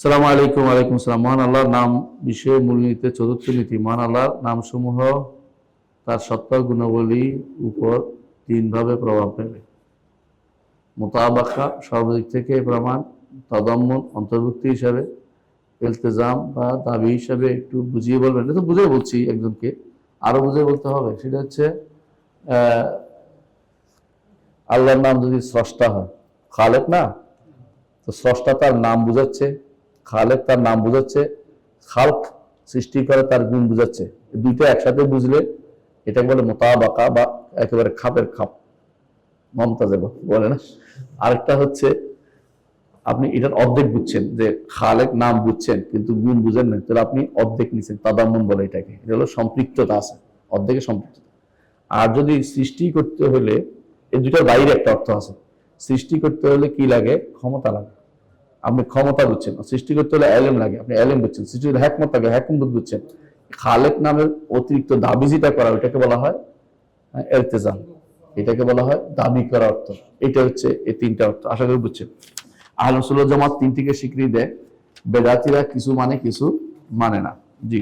সালাম আলাইকুম আলাইকুম সালাম। মহান আল্লাহর নাম বিষয়ে মূলনীতিতে চতুর্থ নীতি। মহান আল্লাহর নামসমূহ তার সত্তা গুণাবলী উপর তিনভাবে প্রভাব ফেলে। মোতাবাকা সর্বদিক থেকে প্রমাণ তদম্মন, অন্তর্ভুক্তি হিসাবে, ইলতেজাম বা দাবি হিসাবে একটু বুঝিয়ে বলবেন। এটা তো বুঝে বলছি একজনকে। আরও বুঝে বলতে হবে। সেটা হচ্ছে আল্লাহর নাম যদি স্রষ্টা হয়, খালেক না? তো স্রষ্টা তার নাম বুঝাচ্ছে। খালেক তার নাম বুঝাচ্ছে, খালক সৃষ্টি করে তার গুণ বুঝাচ্ছে। দুইটা একসাথে বুঝলে এটাকে বলে মোতাবাকা বা একেবারে খাপের খাপ। মমতাজে বলে না? আরেকটা হচ্ছে, আপনি এটার অর্ধেক বুঝছেন যে খালেক নাম বুঝছেন কিন্তু গুণ বুঝেন না। তাহলে আপনি অর্ধেক নিচ্ছেন তাদাম্মন বলে এটাকে। এটা হলো সম্পৃক্ততা আছে অর্ধেকে সম্পৃক্ততা। আর যদি সৃষ্টি করতে হলে, এই দুটার বাইরে একটা অর্থ আছে। সৃষ্টি করতে হলে কি লাগে? ক্ষমতা লাগে। আপনি ক্ষমতা বুঝছেন সৃষ্টি করতে হলে অ্যালেম লাগে আপনি অ্যালেম বুঝছেন সৃষ্টি হলে হ্যাকমত লাগে হ্যাকমত বুঝছেন খালেক নামের অতিরিক্ত দাবি যেটা করা ওইটাকে বলা হয় হ্যাঁ, এলতেজাম। এটাকে বলা হয় দাবি করা অর্থ। এটা হচ্ছে এই তিনটা অর্থ। আশা করি বুঝছেন। আহলসুল জামাত তিনটিকে স্বীকৃতি দেয়। বেদাতিরা কিছু মানে কিছু মানে না। জি।